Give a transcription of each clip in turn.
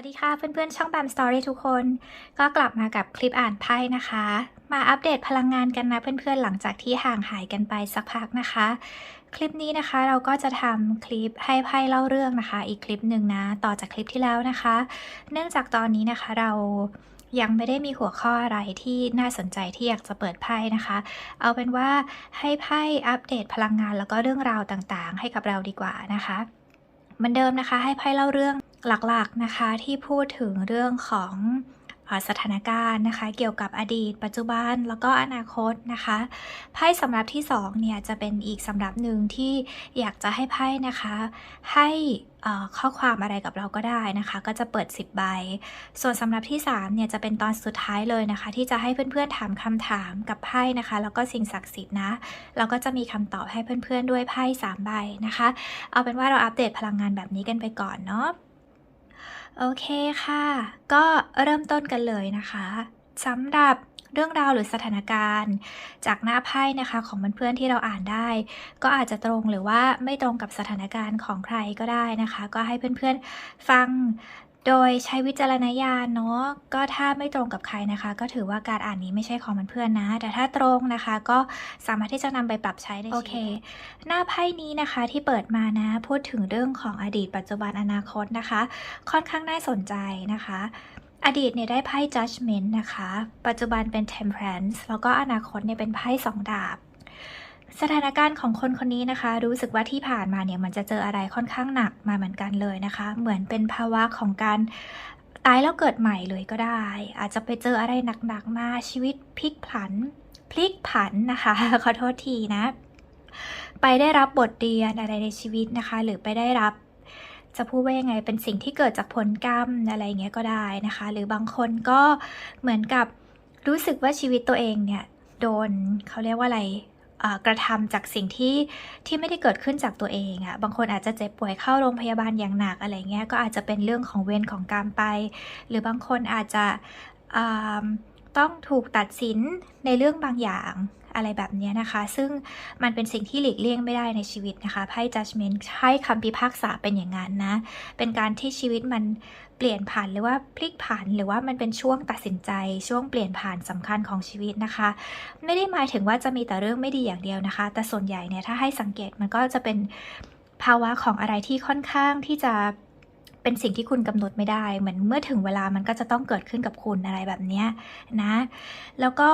วัสดีค่ะเพื่อนๆ ช่องแบมสตอรี่ทุกคน ก็กลับมากับคลิปอ่านไพ่นะคะ มาอัปเดตพลังงานกันนะเพื่อนๆ หลังจากที่ห่างหายกันไปสักพักนะคะ คลิปนี้นะคะเราก็จะทำคลิปให้ไพ่เล่าเรื่องนะคะ อีกคลิปหนึ่งนะ ต่อจากคลิปที่แล้วนะคะ เนื่องจากตอนนี้นะคะเรายังไม่ได้มีหัวข้ออะไรที่น่าสนใจที่อยากจะเปิดไพ่นะคะ เอาเป็นว่าให้ไพ่อัปเดตพลังงานแล้วก็เรื่องราวต่างๆ ให้กับเราดีกว่านะคะ เหมือนเดิมนะคะ ให้ไพ่เล่าเรื่อง หลักๆนะคะที่พูดถึงเรื่องของสถานการณ์นะคะ เกี่ยวกับอดีต ปัจจุบันแล้วก็อนาคตนะคะไพ่สำหรับที่2เนี่ยจะเป็นอีกสำหรับหนึ่งที่อยากจะให้ไพ่นะคะ ให้ข้อความอะไรกับเราก็ได้นะคะ ก็จะเปิด 10 ใบ ส่วนสำหรับที่ 3 เนี่ยจะเป็นตอนสุดท้ายเลยนะคะ ที่จะให้เพื่อนๆถามคำถามกับไพ่นะคะ แล้วก็สิ่งศักดิ์สิทธิ์นะเราก็จะมีคำตอบให้เพื่อนๆด้วยไพ่3ใบนะคะ เอาเป็นว่าเราอัปเดตพลังงานแบบนี้กันไปก่อนเนาะ โอเคค่ะ ก็เริ่มต้นกันเลยนะคะสำหรับเรื่องราวหรือสถานการณ์ จากหน้าไพ่นะคะของเพื่อนๆที่เราอ่านได้ ก็อาจจะตรงหรือว่าไม่ตรงกับสถานการณ์ของใครก็ได้นะคะ ก็ให้เพื่อนๆฟัง โดยใช้วิจารณญาณเนาะก็ถ้าไม่ตรงกับใครนะคะ ก็ถือว่าการอ่านนี้ไม่ใช่ของเพื่อนๆนะ แต่ถ้าตรงนะคะ ก็สามารถที่จะนำไปปรับใช้ในชีวิตโอเค หน้าไพ่นี้นะคะที่เปิดมานะ พูดถึงเรื่องของอดีตปัจจุบันอนาคตนะคะ ค่อนข้างน่าสนใจนะคะ อดีตเนี่ยได้ไพ่ judgment นะคะ ปัจจุบันเป็น temperance แล้วก็อนาคตเนี่ยเป็นไพ่สองดาบ สถานการณ์ของคนคนนี้นะคะ รู้สึกว่าที่ผ่านมาเนี่ยมันจะเจออะไรค่อนข้างหนักมาเหมือนกันเลยนะคะ เหมือนเป็นภาวะของการตายแล้วเกิดใหม่เลยก็ได้ อาจจะไปเจออะไรหนักๆมาชีวิตพลิกผัน พลิกผันนะคะ ขอโทษทีนะ ไปได้รับบทเรียนอะไรในชีวิตนะคะ หรือไปได้รับจะพูดว่ายังไงเป็นสิ่งที่เกิดจากผลกรรมอะไรเงี้ยก็ได้นะคะ หรือบางคนก็เหมือนกับรู้สึกว่าชีวิตตัวเองเนี่ย โดนเขาเรียกว่าอะไร กระทำจากสิ่งที่ที่ไม่ได้เกิดขึ้นจากตัวเองอะ่ะบางคนอาจจะเจ็บป่วยเข้าโรงพยาบาลอย่างหนักอะไรเงี้ยก็อาจจะเป็นเรื่องของเวรของกรรมไป หรือบางคนอาจจะต้องถูกตัดสินในเรื่องบางอย่างอะไรแบบนี้นะคะ ซึ่งมันเป็นสิ่งที่หลีกเลี่ยงไม่ได้ในชีวิตนะคะไพ่ judgment ให้คำพิพากษาเป็นอย่างนั้นนะ เป็นการที่ชีวิตมัน เปลี่ยนผ่านหรือว่าพลิกผันหรือว่ามันเป็นช่วงตัดสินใจ ช่วงเปลี่ยนผ่านสำคัญของชีวิตนะคะ ไม่ได้หมายถึงว่าจะมีแต่เรื่องไม่ดีอย่างเดียวนะคะ แต่ส่วนใหญ่เนี่ยถ้าให้สังเกตมันก็จะเป็นภาวะของอะไรที่ค่อนข้างที่จะเป็นสิ่งที่คุณกำหนดไม่ได้เหมือนเมื่อถึงเวลามันก็จะต้องเกิดขึ้นกับคุณอะไรแบบนี้นะ แล้วก็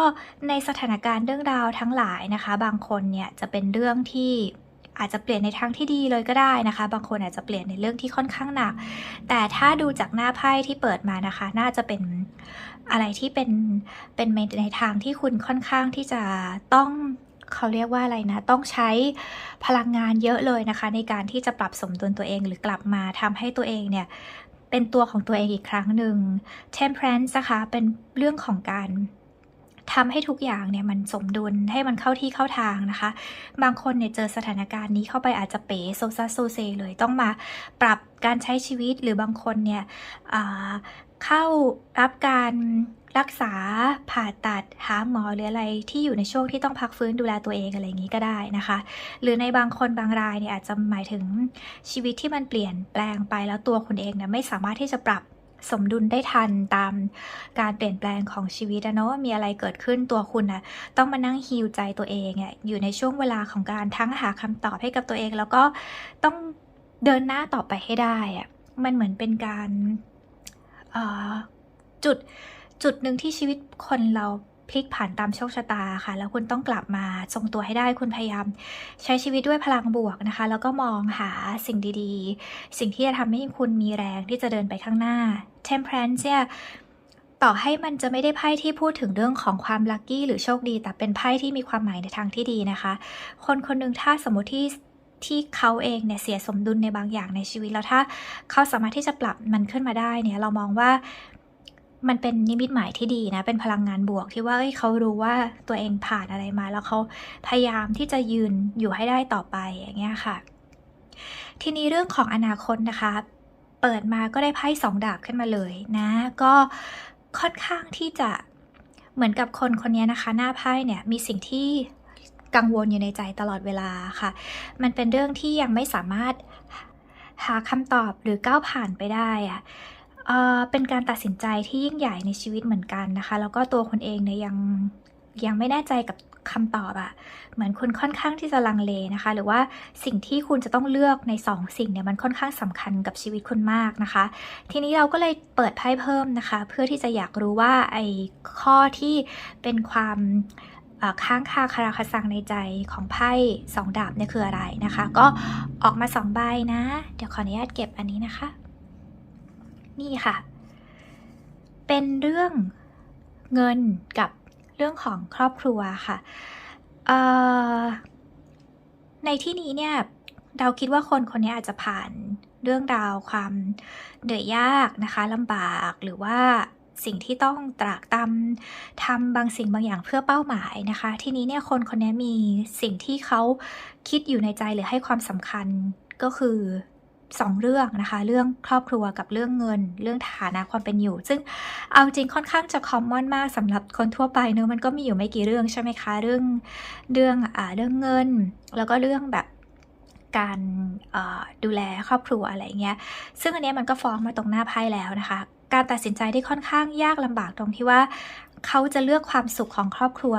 ในสถานการณ์เรื่องราวทั้งหลายนะคะ บางคนเนี่ยจะเป็นเรื่องที่ อาจจะเปลี่ยนในทางที่ดีเลยก็ได้นะคะ บางคนอาจจะเปลี่ยนในเรื่องที่ค่อนข้างหนัก แต่ถ้าดูจากหน้าไพ่ที่เปิดมานะคะ น่าจะเป็นอะไรที่เป็นเป็นในทางที่คุณค่อนข้างที่จะต้องเขาเรียกว่าอะไรนะ ต้องใช้พลังงานเยอะเลยนะคะ ในการที่จะปรับสมดุลตัวเองหรือกลับมาทำให้ตัวเองเนี่ยเป็นตัวของตัวเองอีกครั้งหนึ่ง temperance นะคะ เป็นเรื่องของการ ทำให้ทุกอย่างเนี่ยมันสมดุลให้มันเข้าที่เข้าทางนะคะ บางคนเนี่ยเจอสถานการณ์นี้เข้าไปอาจจะเป๋โซซัสโซเซเลยต้องมาปรับการใช้ชีวิตหรือบางคนเนี่ยเข้ารับการรักษาผ่าตัดหาหมอหรืออะไรที่อยู่ในช่วงที่ต้องพักฟื้นดูแลตัวเองอะไรอย่างนี้ก็ได้นะคะ หรือในบางคนบางรายเนี่ยอาจจะหมายถึงชีวิตที่มันเปลี่ยนแปลงไปแล้วตัวคุณเองเนี่ยไม่สามารถที่จะปรับ สมดุลได้ทันตามการเปลี่ยนแปลงของชีวิตนะเนาะว่ามีอะไรเกิดขึ้นตัวคุณนะต้องมานั่งฮิวใจตัวเองอะอยู่ในช่วงเวลาของการทั้งหาคำตอบให้กับตัวเอง แล้วก็ต้องเดินหน้าต่อไปให้ได้อะมันเหมือนเป็นการจุดจุดหนึ่งที่ชีวิตคนเรา พลิกผันตามโชคชะตาค่ะ แล้วคุณต้องกลับมาทรงตัวให้ได้คุณพยายามใช้ชีวิตด้วยพลังบวกนะคะ แล้วก็มองหาสิ่งดีๆ สิ่งที่จะทำให้คุณมีแรงที่จะเดินไปข้างหน้า temperance เนี่ยต่อให้มันจะไม่ได้ไพ่ที่พูดถึงเรื่องของความลัคกี้หรือโชคดี แต่เป็นไพ่ที่มีความหมายในทางที่ดีนะคะ คนคนหนึ่งถ้าสมมติที่ที่เขาเองเนี่ยเสียสมดุลในบางอย่างในชีวิตแล้วถ้าเขาสามารถที่จะปรับมันขึ้นมาได้เนี่ยเรามองว่า มันเป็นนิมิตหมายที่ดีนะ เป็นพลังงานบวกที่ว่าเอ้ยเขารู้ว่าตัวเองผ่านอะไรมา แล้วเขาพยายามที่จะยืนอยู่ให้ได้ต่อไปอย่างเงี้ยค่ะ ทีนี้เรื่องของอนาคตนะคะ เปิดมาก็ได้ไพ่สองดาบขึ้นมาเลยนะ ก็ค่อนข้างที่จะเหมือนกับคนคนนี้นะคะ หน้าไพ่เนี่ยมีสิ่งที่กังวลอยู่ในใจตลอดเวลาค่ะ มันเป็นเรื่องที่ยังไม่สามารถหาคำตอบหรือก้าวผ่านไปได้อะ เป็นการตัดสินใจที่ยิ่งใหญ่ในชีวิตเหมือนกันนะคะ แล้วก็ตัวคนเองเนี่ยยังยังไม่แน่ใจกับคำตอบอะเหมือนคุณค่อนข้างที่จะลังเลนะคะ หรือว่าสิ่งที่คุณจะต้องเลือกในสองสิ่งเนี่ยมันค่อนข้างสำคัญกับชีวิตคุณมากนะคะ ทีนี้เราก็เลยเปิดไพ่เพิ่มนะคะ เพื่อที่จะอยากรู้ว่าไอ้ข้อที่เป็นความค้างคาคาราคาซังในใจของไพ่สองดาบเนี่ยคืออะไรนะคะ ก็ออกมาสองใบนะ เดี๋ยวขออนุญาตเก็บอันนี้นะคะ นี่ค่ะ เป็นเรื่องเงินกับเรื่องของครอบครัวค่ะในที่นี้เนี่ยเราคิดว่าคนคนนี้อาจจะผ่านเรื่องราวความเหนื่อยยากนะคะลำบากหรือว่าสิ่งที่ต้องตรากตำทำบางสิ่งบางอย่างเพื่อเป้าหมายนะคะ ทีนี้เนี่ยคนคนนี้มีสิ่งที่เขาคิดอยู่ในใจหรือให้ความสำคัญก็คือ สองเรื่องนะคะ เรื่องครอบครัวกับเรื่องเงิน เรื่องฐานะความเป็นอยู่ ซึ่งเอาจริงค่อนข้างจะคอมมอนมากสำหรับคนทั่วไปเนอะมันก็มีอยู่ไม่กี่เรื่องใช่ไหมคะ เรื่องเรื่องอ่าเรื่องเงิน แล้วก็เรื่องแบบการดูแลครอบครัวอะไรเงี้ย ซึ่งอันนี้มันก็ฟ้องมาตรงหน้าไพ่แล้วนะคะ การตัดสินใจที่ค่อนข้างยากลำบากตรงที่ว่า เขาจะเลือกความสุขของครอบครัว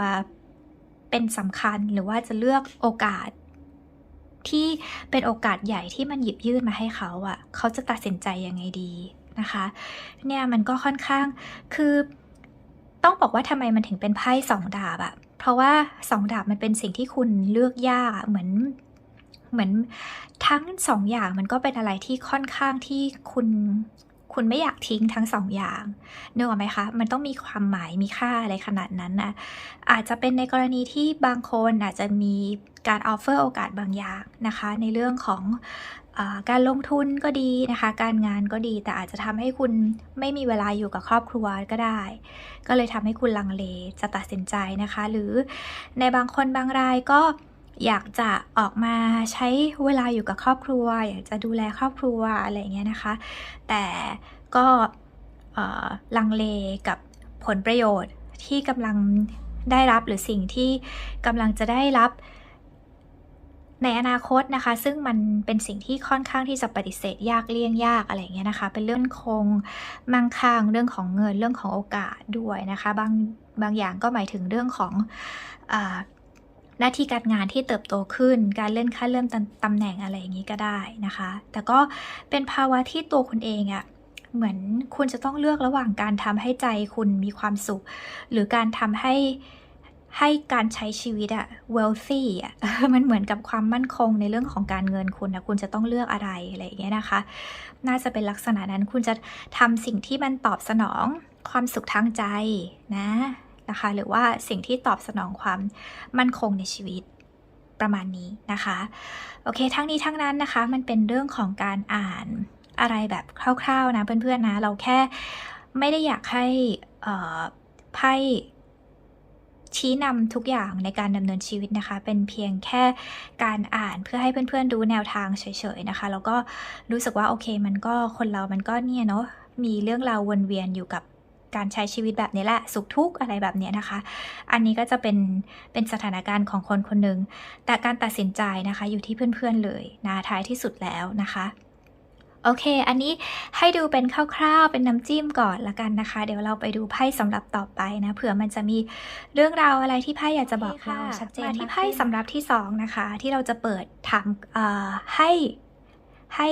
เป็นสำคัญหรือว่าจะเลือกโอกาส ที่เป็นโอกาสใหญ่ที่มันหยิบยื่นมาให้เขาอะ่ะ เขาจะตัดสินใจยังไงดีนะคะ เนี่ยมันก็ค่อนข้างคือต้องบอกว่าทำไมมันถึงเป็นไพ่สองดาบอะเพราะว่าสองดาบมันเป็นสิ่งที่คุณเลือกยากเหมือนเหมือนทั้งสองอย่างมันก็เป็นอะไรที่ค่อนข้างที่คุณ คุณไม่อยากทิ้งทั้งสองอย่างนึกออกไหมคะ มันต้องมีความหมายมีค่าอะไรขนาดนั้นนะอาจจะเป็นในกรณีที่บางคนอาจจะมีการออฟเฟอร์โอกาสบางอย่างนะคะ ในเรื่องของอการลงทุนก็ดีนะคะ การงานก็ดีแต่อาจจะทำให้คุณไม่มีเวลาอยู่กับครอบครัวก็ได้ ก็เลยทำให้คุณลังเลจะตัดสินใจนะคะ หรือในบางคนบางรายก็ อยากจะออกมาใช้เวลาอยู่กับครอบครัว อยากจะดูแลครอบครัวอะไรอย่างเงี้ยนะคะ แต่ก็ลังเลกับผลประโยชน์ที่กำลังได้รับหรือสิ่งที่กำลังจะได้รับในอนาคตนะคะ ซึ่งมันเป็นสิ่งที่ค่อนข้างที่จะปฏิเสธยากเลี่ยงยากอะไรอย่างเงี้ยนะคะ เป็นเรื่องคงมั่งคั่งเรื่องของเงินเรื่องของโอกาสด้วยนะคะ บางบางอย่างก็หมายถึงเรื่องของอ หน้าที่การงานที่เติบโตขึ้น การเลื่อนขั้นเลื่อนตำตำแหน่งอะไรอย่างนี้ก็ได้นะคะ แต่ก็เป็นภาวะที่ตัวคุณเองอะ่ะเหมือนคุณจะต้องเลือกระหว่างการทำให้ใจคุณมีความสุข หรือการทำให้ให้การใช้ชีวิตอะ wealthy อะมันเหมือนกับความมั่นคงในเรื่องของการเงินคุณนะคุณจะต้องเลือกอะไรอะไรอย่างเงี้ยนะคะ น่าจะเป็นลักษณะนั้นคุณจะทำสิ่งที่มันตอบสนองความสุขทางใจนะ นะคะ หรือว่าสิ่งที่ตอบสนองความมั่นคงในชีวิตประมาณนี้นะคะ โอเค ทั้งนี้ทั้งนั้นนะคะ มันเป็นเรื่องของการอ่านอะไรแบบคร่าวๆนะเพื่อนๆนะเราแค่ไม่ได้อยากให้ไพ่ชี้นำทุกอย่างในการดำเนินชีวิตนะคะ เป็นเพียงแค่การอ่านเพื่อให้เพื่อนๆดูแนวทางเฉยๆนะคะ แล้วก็รู้สึกว่าโอเค มันก็คนเรามันก็เนี่ยเนาะมีเรื่องราววนเวียนอยู่กับ การใช้ชีวิตแบบนี้แหละ สุขทุกข์อะไรแบบเนี้ยนะคะ อันนี้ก็จะเป็นเป็นสถานการณ์ของคนคนหนึ่งแต่การตัดสินใจนะคะอยู่ที่เพื่อนๆเลยนะท้ายที่สุดแล้วนะคะโอเค อันนี้ให้ดูเป็นคร่าวๆ เป็นน้ำจิ้มก่อนละกันนะคะ เดี๋ยวเราไปดูไพ่สำหรับต่อไปนะ เผื่อมันจะมีเรื่องราวอะไรที่ไพ่อยากจะบอกเราชัดเจนมาที่ไพ่สำหรับที่สองนะคะ ที่เราจะเปิดถามเอ่อให้ ให้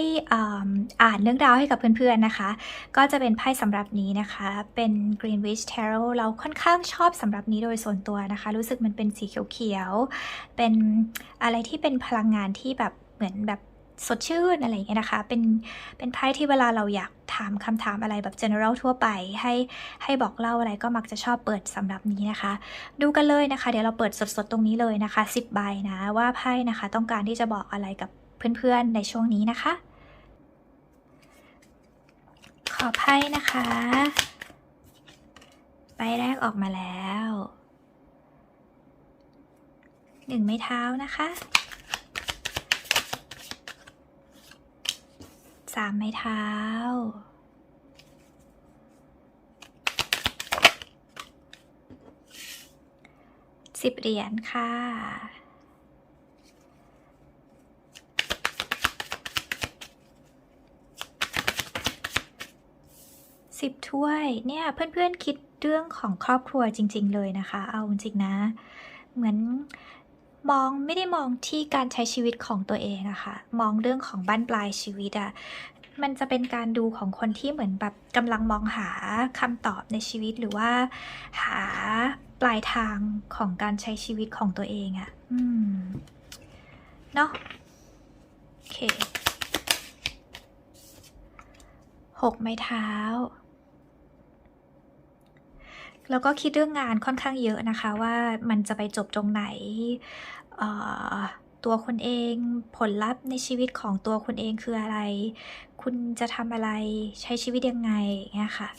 อ่านเรื่องราวให้กับเพื่อนๆนะคะ ก็จะเป็นไพ่สำหรับนี้นะคะ เป็น Greenwich Tarot เราค่อนข้างชอบสำหรับนี้โดยส่วนตัวนะคะ รู้สึกมันเป็นสีเขียวๆ เป็นอะไรที่เป็นพลังงานที่แบบเหมือนแบบสดชื่นอะไรอย่างเงี้ยนะคะ เป็น เป็นไพ่ที่เวลาเราอยากถามคำถามอะไรแบบ general ทั่วไป ให้ ให้บอกเล่าอะไรก็มักจะชอบเปิดสำหรับนี้นะคะ ดูกันเลยนะคะ เดี๋ยวเราเปิดสดๆตรงนี้เลยนะคะ 10 ใบนะ ว่าไพ่นะคะ ต้องการที่จะบอกอะไรกับ เพื่อนๆในช่วงนี้นะคะ ขอไพ่นะคะใบแรกออกมาแล้วหนึ่งไม้เท้านะคะสามไม้เท้าสิบเหรียญค่ะ สิบถ้วย เนี่ยเพื่อนๆคิดเรื่องของครอบครัวจริง ๆ เลยนะคะ เอาจริงๆนะ เหมือนมองไม่ได้มองที่การใช้ชีวิตของตัวเองอะค่ะ มองเรื่องของบ้านปลายชีวิตอะมันจะเป็นการดูของคนที่เหมือนแบบกำลังมองหาคำตอบในชีวิตหรือว่า หาปลายทางของการใช้ชีวิตของตัวเองอะอืมเนาะโอเคหกไม้เท้า แล้วก็คิดเรื่องงานค่อนข้างเยอะนะคะ ว่ามันจะไปจบตรงไหนตัวคุณเองผลลัพธ์ในชีวิตของตัวคุณเองคืออะไร คุณจะทำอะไรใช้ชีวิตยังไงอย่างเงี้ยค่ะ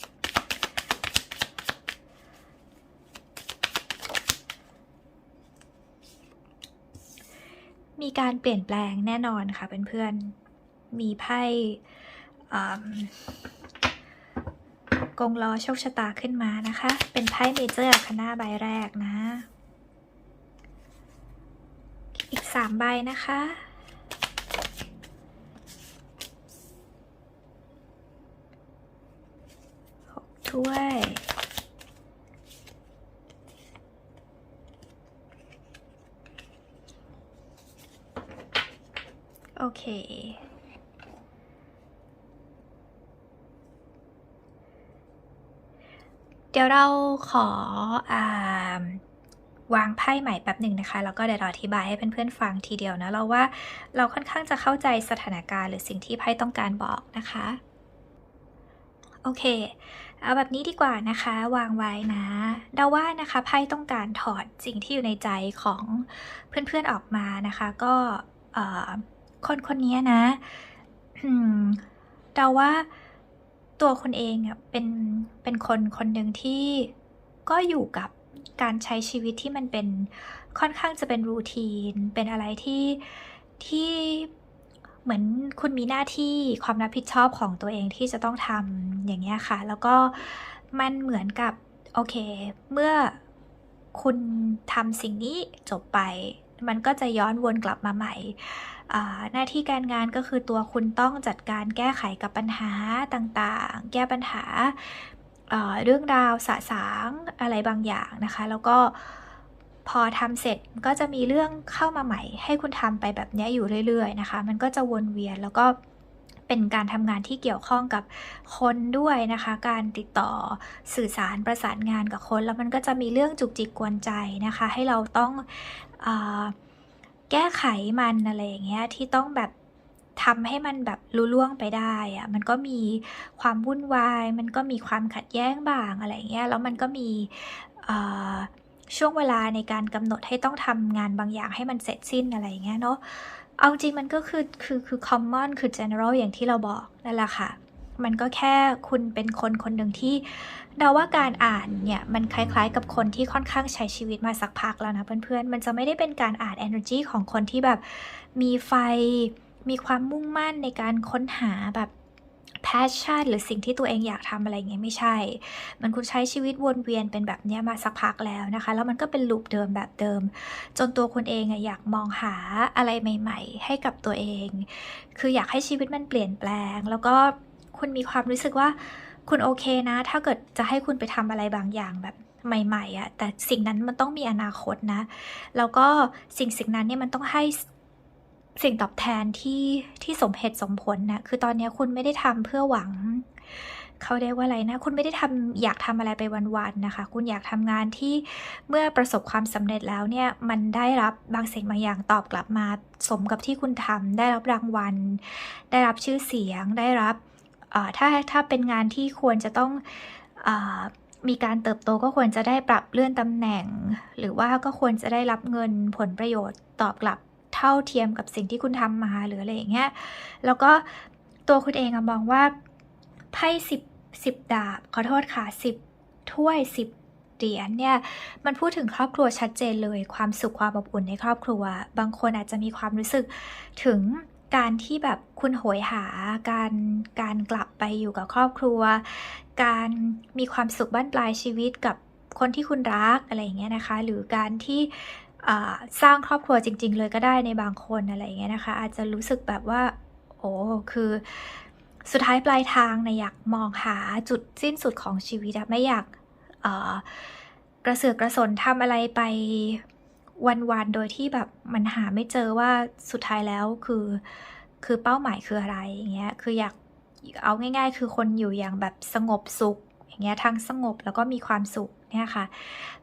มีการเปลี่ยนแปลงแน่นอนค่ะเพื่อนๆมีไพ่ กงล้อโชคชะตาขึ้นมานะคะ เป็นไพ่เมเจอร์อาคานาใบแรกนะ อีกสามใบนะคะ หกถ้วยโอเค เดี๋ยวเราขออาวางไพ่ใหม่แป๊บหนึ่งนะคะ แล้วก็เดี๋ยวเราอธิบายให้เพื่อนๆฟังทีเดียวนะ เราว่าเราค่อนข้างจะเข้าใจสถานการณ์หรือสิ่งที่ไพ่ต้องการบอกนะคะ โอเค เอาแบบนี้ดีกว่านะคะ วางไว้นะ เดาว่านะคะไพ่ต้องการถอดสิ่งที่อยู่ในใจของเพื่อนๆออกมานะคะ ก็คนคนนี้นะเดาว่า ตัวคนเองอะเป็นเป็นคนคนหนึ่งที่ก็อยู่กับการใช้ชีวิตที่มันเป็นค่อนข้างจะเป็นรูทีน เป็นอะไรที่ที่เหมือนคุณมีหน้าที่ความรับผิดชอบของตัวเองที่จะต้องทำอย่างเงี้ยค่ะ แล้วก็มันเหมือนกับ โอเค เมื่อคุณทำสิ่งนี้จบไป มันก็จะย้อนวนกลับมาใหม่ หน้าที่การงานก็คือตัวคุณต้องจัดการแก้ไขกับปัญหาต่างๆ แก้ปัญหาเรื่องราวสะสางอะไรบางอย่างนะคะ แล้วก็พอทำเสร็จก็จะมีเรื่องเข้ามาใหม่ ให้คุณทำไปแบบนี้อยู่เรื่อย ๆ นะคะ มันก็จะวนเวียนแล้วก็ เป็นการทำงานที่เกี่ยวข้องกับคนด้วยนะคะ การติดต่อสื่อสารประสานงานกับคน แล้วมันก็จะมีเรื่องจุกจิกกวนใจนะคะ ให้เราต้องอแก้ไขมันอะไรอย่างเงี้ยที่ต้องแบบทำให้มันแบบลุล่วงไปได้อะมันก็มีความวุ่นวาย มันก็มีความขัดแย้งบ้างอะไรอย่างเงี้ย แล้วมันก็มีช่วงเวลาในการกำหนดให้ต้องทำงานบางอย่างให้มันเสร็จสิ้นอะไรอย่างเงี้ยเนาะ เอาจริงมันก็คือคือคือ common คือ general อย่างที่เราบอกนั่นแหละค่ะ มันก็แค่คุณเป็นคนคนหนึ่งที่เดาว่าการอ่านเนี่ย มันคล้ายๆ กับคนที่ค่อนข้างใช้ชีวิตมาสักพักแล้วนะเพื่อนๆ มันจะไม่ได้เป็นการอ่าน energy ของคนที่แบบมีไฟ มีความมุ่งมั่นในการค้นหาแบบ passion หรือสิ่งที่ตัวเองอยากทำอะไรเงี้ยไม่ใช่ มันคุณใช้ชีวิตวนเวียนเป็นแบบเนี้ยมาสักพักแล้วนะคะ แล้วมันก็เป็นลูปเดิมแบบเดิม จนตัวคุณเองอะอยากมองหาอะไรใหม่ ๆ ให้กับตัวเอง คืออยากให้ชีวิตมันเปลี่ยนแปลง แล้วก็คุณมีความรู้สึกว่าคุณโอเคนะ ถ้าเกิดจะให้คุณไปทำอะไรบางอย่างแบบใหม่ๆอะแต่สิ่งนั้นมันต้องมีอนาคตนะ แล้วก็สิ่งสิ่งนั้นเนี่ยมันต้องให้ สิ่งตอบแทนที่ที่สมเหตุสมผลนะคือตอนนี้คุณไม่ได้ทำเพื่อหวัง เขาเรียกว่าอะไรนะ คุณไม่ได้ทำอยากทำอะไรไปวันๆนะคะ คุณอยากทำงานที่เมื่อประสบความสำเร็จแล้วเนี่ย มันได้รับบางสิ่งบางอย่างตอบกลับมา สมกับที่คุณทำได้รับรางวัล ได้รับชื่อเสียง ได้รับถ้าถ้าเป็นงานที่ควรจะต้องอมีการเติบโตก็ควรจะได้ปรับเลื่อนตำแหน่ง หรือว่าก็ควรจะได้รับเงินผลประโยชน์ตอบกลับ เท่าเทียมกับสิ่งที่คุณทำมาหรืออะไรอย่างเงี้ยแล้วก็ตัวคุณเองอะมองว่าไพ่สิบสิบดาบขอโทษค่ะสิบถ้วยสิบเหรียญเนี่ยมันพูดถึงครอบครัวชัดเจนเลยความสุขความอบอุ่นในครอบครัว บางคนอาจจะมีความรู้สึกถึงการที่แบบคุณโหยหาการการกลับไปอยู่กับครอบครัว การมีความสุขบ้านปลายชีวิตกับคนที่คุณรักอะไรอย่างเงี้ยนะคะ หรือการที่ สร้างครอบครัวจริง ๆ เลยก็ได้ในบางคนอะไรอย่างเงี้ยนะคะ อาจจะรู้สึกแบบว่า โอ้คือสุดท้ายปลายทางเนี่ยอยากมองหาจุดสิ้นสุดของชีวิตไม่อยากกระเสือกกระสนทำอะไรไปวันๆ โดยที่แบบมันหาไม่เจอว่าสุดท้ายแล้วคือคือเป้าหมายคืออะไรอย่างเงี้ยคืออยากเอาง่าย ๆ คือคนอยู่อย่างแบบสงบสุข อย่างเงี้ยทั้งสงบแล้วก็มีความสุขเนี่ยค่ะ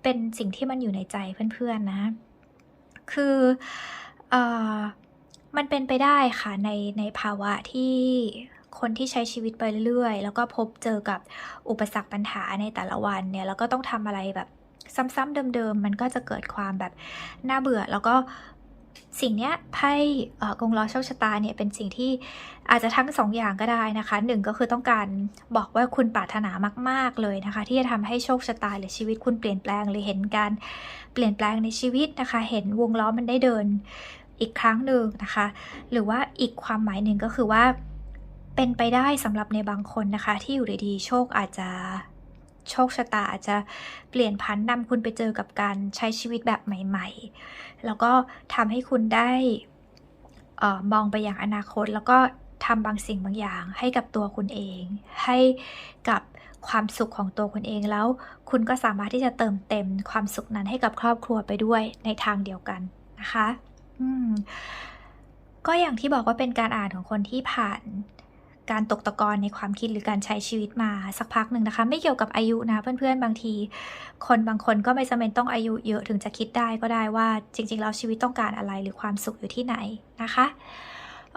เป็นสิ่งที่มันอยู่ในใจเพื่อนๆนะ คือเอ่อมันเป็นไปได้ค่ะในในภาวะที่คนที่ใช้ชีวิตไปเรื่อยๆ แล้วก็พบเจอกับอุปสรรคปัญหาในแต่ละวันเนี่ยแล้วก็ต้องทำอะไรแบบซ้ำๆเดิมๆ มันก็จะเกิดความแบบน่าเบื่อ แล้วก็ สิ่งเนี้ยไพ่กงล้อโชคชะตาเนี่ยเป็นสิ่งที่อาจจะทั้งสองอย่างก็ได้นะคะหนึ่งก็คือต้องการบอกว่าคุณปรารถนามาก ๆเลยนะคะ ที่จะทำให้โชคชะตาหรือชีวิตคุณเปลี่ยนแปลงหรือเห็นการเปลี่ยนแปลงในชีวิตนะคะ เห็นวงล้อมันได้เดินอีกครั้งหนึ่งนะคะ หรือว่าอีกความหมายหนึ่งก็คือว่าเป็นไปได้สำหรับในบางคนนะคะ ที่อยู่ดีๆโชคอาจจะ โชคชะตาอาจจะเปลี่ยนพันนำคุณไปเจอกับการใช้ชีวิตแบบใหม่ ๆ แล้วก็ทำให้คุณได้เออมองไปอย่างอนาคต แล้วก็ทำบางสิ่งบางอย่างให้กับตัวคุณเอง ให้กับความสุขของตัวคุณเองแล้ว คุณก็สามารถที่จะเติมเต็มความสุขนั้นให้กับครอบครัวไปด้วยในทางเดียวกันนะคะอืมก็อย่างที่บอกว่าเป็นการอ่านของคนที่ผ่าน การตกตะกอนในความคิดหรือการใช้ชีวิตมาสักพักหนึ่งนะคะ ไม่เกี่ยวกับอายุนะเพื่อนๆบางที คนบางคนก็ไม่จำเป็นต้องอายุเยอะถึงจะคิดได้ก็ได้ว่าจริงๆแล้วชีวิตต้องการอะไรหรือความสุขอยู่ที่ไหนนะคะ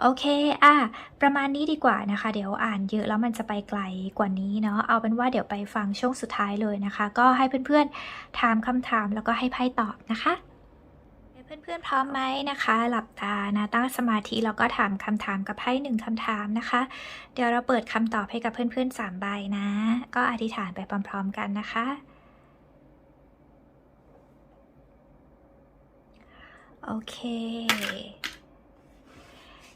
โอเค อะ ประมาณนี้ดีกว่านะคะ เดี๋ยวอ่านเยอะแล้วมันจะไปไกลกว่านี้เนาะ เอาเป็นว่าเดี๋ยวไปฟังช่วงสุดท้ายเลยนะคะ ก็ให้เพื่อนๆถามคำถามแล้วก็ให้ไพ่ตอบนะคะ เพื่อนๆพร้อมไหมนะคะ หลับตานะตั้งสมาธิแล้วก็ถามคำถามกับไพ่หนึ่งคำถามนะคะ เดี๋ยวเราเปิดคำตอบให้กับเพื่อนๆสามใบนะ ก็อธิษฐานไปพร้อมๆกันนะคะ โอเค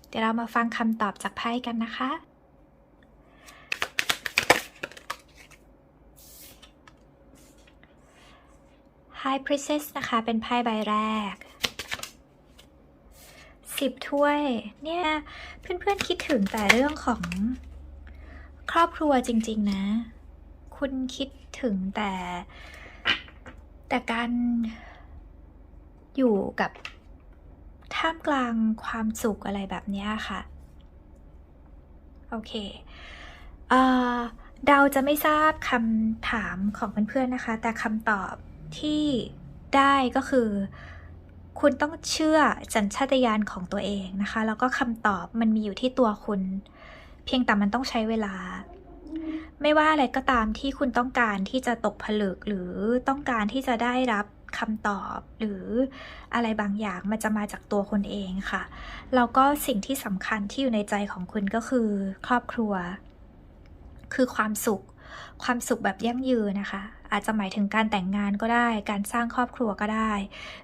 เดี๋ยวเรามาฟังคำตอบจากไพ่กันนะคะ High Princess นะคะ เป็นไพ่ใบแรก สิบถ้วย เนี่ย เพื่อนๆคิดถึงแต่เรื่องของครอบครัวจริง ๆ นะ คุณคิดถึงแต่ แต่การอยู่กับท่ามกลางความสุขอะไรแบบนี้ค่ะ โอเคเเดาจะไม่ทราบคำถามของเพื่อนๆนะคะ แต่คำตอบที่ได้ก็คือ คุณต้องเชื่อสัญชาตญาณของตัวเองนะคะ แล้วก็คำตอบมันมีอยู่ที่ตัวคุณ เพียงแต่มันต้องใช้เวลา ไม่ว่าอะไรก็ตามที่คุณต้องการที่จะตกผลึกหรือต้องการที่จะได้รับคำตอบหรืออะไรบางอย่างมันจะมาจากตัวคนเองค่ะ แล้วก็สิ่งที่สำคัญที่อยู่ในใจของคุณก็คือครอบครัว คือความสุข ความสุขแบบยั่งยืนนะคะ อาจจะหมายถึงการแต่งงานก็ได้ การสร้างครอบครัวก็ได้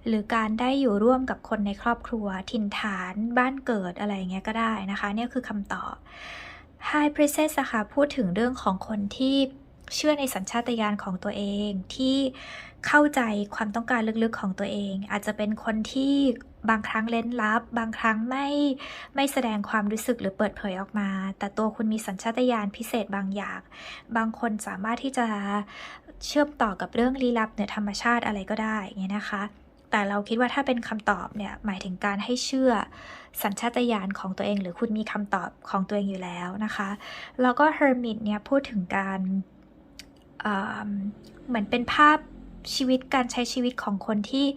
หรือการได้อยู่ร่วมกับคนในครอบครัว ถิ่นฐานบ้านเกิดอะไรอย่างเงี้ยก็ได้นะคะ เนี่ยคือคำตอบ High Princess ะค่ะพูดถึงเรื่องของคนที่ เชื่อในสัญชาตญาณของตัวเองที่เข้าใจความต้องการลึกๆของตัวเอง อาจจะเป็นคนที่บางครั้งเล่นลับ บางครั้งไม่ไม่แสดงความรู้สึกหรือเปิดเผยออกมา แต่ตัวคุณมีสัญชาตญาณพิเศษบางอย่าง บางคนสามารถที่จะเชื่อมต่อกับเรื่องลี้ลับเหนือธรรมชาติอะไรก็ได้เงี้ยนะคะ แต่เราคิดว่าถ้าเป็นคำตอบเนี่ยหมายถึงการให้เชื่อสัญชาตญาณของตัวเอง หรือคุณมีคำตอบของตัวเองอยู่แล้วนะคะ แล้วก็ Hermit เนี่ยพูดถึงการ เหมือนเป็นภาพชีวิตการใช้ชีวิตของคนที่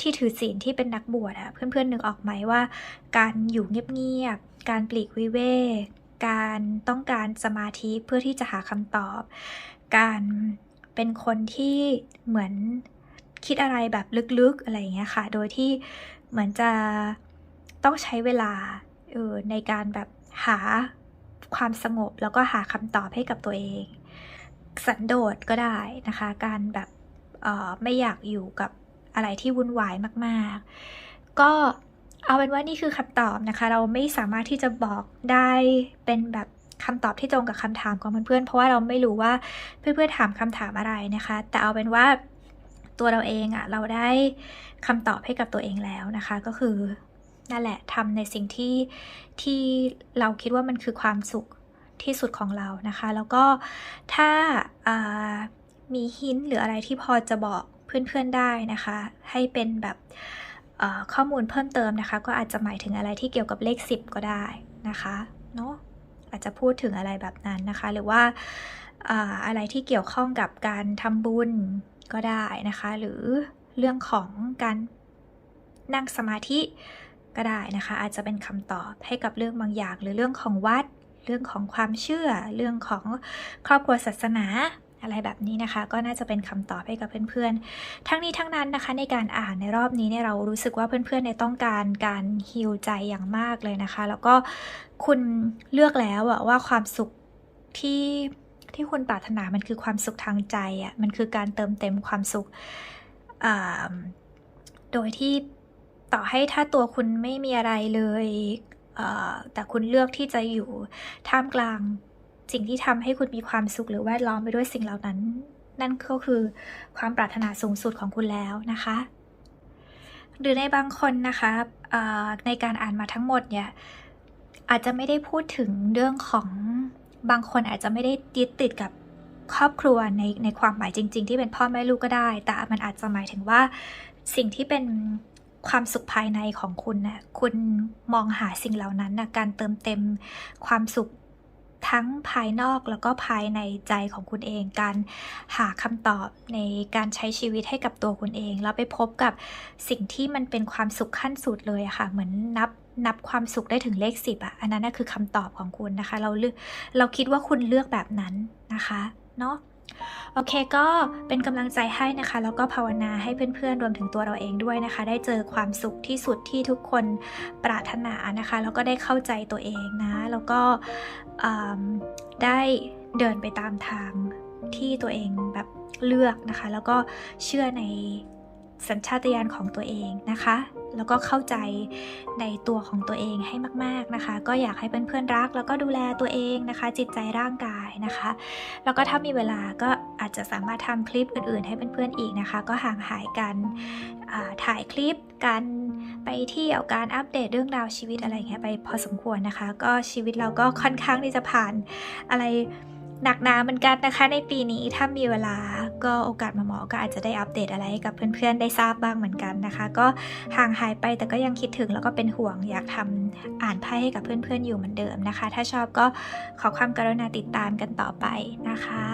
ที่ถือศีลที่เป็นนักบวชอะเพื่อนๆนึกออกไหมว่า การอยู่เงียบๆการปลีกวิเวกการต้องการสมาธิเพื่อที่จะหาคำตอบ การเป็นคนที่เหมือนคิดอะไรแบบลึกๆอะไรอย่างเงี้ยค่ะ โดยที่เหมือนจะต้องใช้เวลาออในการแบบหาความสงบแล้วก็หาคำตอบให้กับตัวเอง สันโดษก็ได้นะคะ การแบบไม่อยากอยู่กับอะไรที่วุ่นวายมากๆ ก็เอาเป็นว่านี่คือคำตอบนะคะ เราไม่สามารถที่จะบอกได้เป็นแบบคำตอบที่ตรงกับคำถามของเพื่อนๆ เพราะว่าเราไม่รู้ว่าเพื่อนๆถามคำถามอะไรนะคะ แต่เอาเป็นว่าตัวเราเองอะเราได้คำตอบให้กับตัวเองแล้วนะคะ ก็คือนั่นแหละทำในสิ่งที่ที่เราคิดว่ามันคือความสุข ที่สุดของเรานะคะ แล้วก็ถ้าามีหินหรืออะไรที่พอจะบอกเพื่อนๆได้นะคะ ให้เป็นแบบข้อมูลเพิ่มเติมนะคะ ก็อาจจะหมายถึงอะไรที่เกี่ยวกับเลข 10 ก็ได้นะคะเนาะอาจจะพูดถึงอะไรแบบนั้นนะคะ หรือว่าอะไรที่เกี่ยวข้องกับการทำบุญก็ได้นะคะ หรือเรื่องของการนั่งสมาธิก็ได้นะคะ อาจจะเป็นคำตอบให้กับเรื่องบางอย่าง หรือเรื่องของวัด เรื่องของความเชื่อ เรื่องของครอบครัวศาสนาอะไรแบบนี้นะคะ ก็น่าจะเป็นคำตอบให้กับเพื่อนๆ ทั้งนี้ทั้งนั้นนะคะ ในการอ่านในรอบนี้เนี่ยเรารู้สึกว่าเพื่อนๆเนี่ยต้องการการฮิวใจอย่างมากเลยนะคะ แล้วก็คุณเลือกแล้วอะว่าความสุขที่ที่คุณปรารถนามันคือความสุขทางใจอะมันคือการเติมเต็มความสุขอ่าโดยที่ต่อให้ถ้าตัวคุณไม่มีอะไรเลย แต่คุณเลือกที่จะอยู่ท่ามกลางสิ่งที่ทำให้คุณมีความสุขหรือแวดล้อมไปด้วยสิ่งเหล่านั้น นั่นก็คือความปรารถนาสูงสุดของคุณแล้วนะคะ หรือในบางคนนะคะในการอ่านมาทั้งหมดเนี่ยอาจจะไม่ได้พูดถึงเรื่องของบางคนอาจจะไม่ได้ยึดติดกับครอบครัวในในความหมายจริง ๆ ที่เป็นพ่อแม่ลูกก็ได้ แต่มันอาจจะหมายถึงว่าสิ่งที่เป็น ความสุขภายในของคุณน่ะคุณมองหาสิ่งเหล่านั้นนะการเติมเต็มความสุขทั้งภายนอกแล้วก็ภายในใจของคุณเอง การหาคำตอบในการใช้ชีวิตให้กับตัวคุณเอง แล้วไปพบกับสิ่งที่มันเป็นความสุขขั้นสุดเลยอะค่ะ เหมือนนับนับความสุขได้ถึงเลขสิบอะอันนั้นน่ะคือคำตอบของคุณนะคะ เราเลือกเราคิดว่าคุณเลือกแบบนั้นนะคะ เนาะ โอเคก็เป็นกำลังใจให้นะคะ แล้วก็ภาวนาให้เพื่อนๆรวมถึงตัวเราเองด้วยนะคะ ได้เจอความสุขที่สุดที่ทุกคนปรารถนานะคะ แล้วก็ได้เข้าใจตัวเองนะ แล้วก็ได้เดินไปตามทางที่ตัวเองแบบเลือกนะคะ แล้วก็เชื่อใน สัญชาตญาณของตัวเองนะคะ แล้วก็เข้าใจในตัวของตัวเองให้มาก ๆนะคะ ก็อยากให้เพื่อนๆรัก แล้วก็ดูแลตัวเองนะคะ จิตใจร่างกายนะคะ แล้วก็ถ้ามีเวลาก็อาจจะสามารถทำคลิปอื่นๆ ให้เพื่อนๆอีกนะคะ ก็ห่างหายกันถ่ายคลิปกันไปเที่ยวการอัปเดตเรื่องราวชีวิตอะไรเงี้ยไปพอสมควรนะคะ ก็ชีวิตเราก็ค่อนข้างที่จะผ่านอะไร หนักหนาเหมือนกันนะคะในปีนี้ถ้ามีเวลาก็โอกาสมาหมอก็อาจจะได้อัปเดตอะไรให้กับเพื่อนๆได้ทราบบ้างเหมือนกันนะคะ ก็ห่างหายไปแต่ก็ยังคิดถึงแล้วก็เป็นห่วงอยากทำอ่านไพ่ให้กับเพื่อนๆอยู่เหมือนเดิมนะคะ ถ้าชอบก็ขอความกรุณาติดตามกันต่อไปนะคะ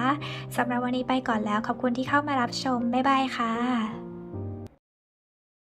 สำหรับวันนี้ไปก่อนแล้วขอบคุณที่เข้ามารับชมบ๊ายบายค่ะ